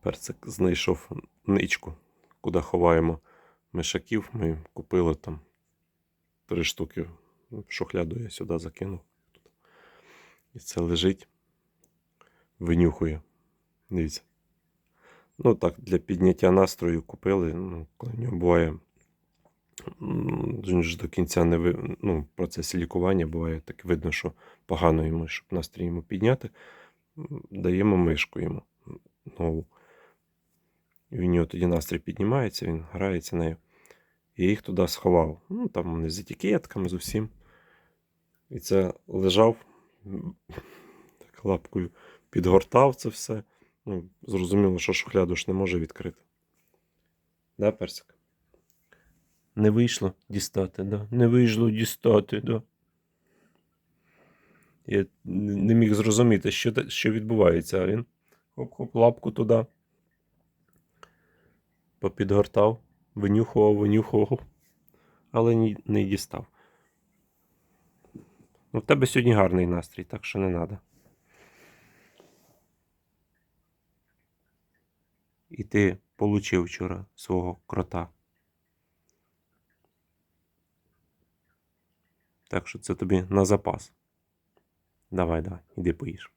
Перцик знайшов ничку, куди ховаємо мишаків. Ми купили там три штуки. В шухляду я сюди закинув. І це лежить, винюхує. Дивіться. Ну так, для підняття настрою купили. Ну, коли в нього буває. Він ж до кінця не ви... ну, в процесі лікування буває так видно, що погано йому, щоб настрій йому підняти. Даємо мишку йому нову. І в нього тоді настрій піднімається, він грається нею. І їх туди сховав. Ну, там вони з етикетками, з усім. І це лежав, так лапкою підгортав це все. Ну, зрозуміло, що шухляду ж не може відкрити. Да, персик? Не вийшло дістати, да? Не вийшло дістати, да. Я не міг зрозуміти, що, що відбувається, а він хоп-хоп, лапку туди. Попідгортав, винюхував, винюхував, але не дістав. Ну, в тебе сьогодні гарний настрій, так що не треба. І ти получив вчора свого крота. Так що це тобі на запас. Давай, давай, іди поїж.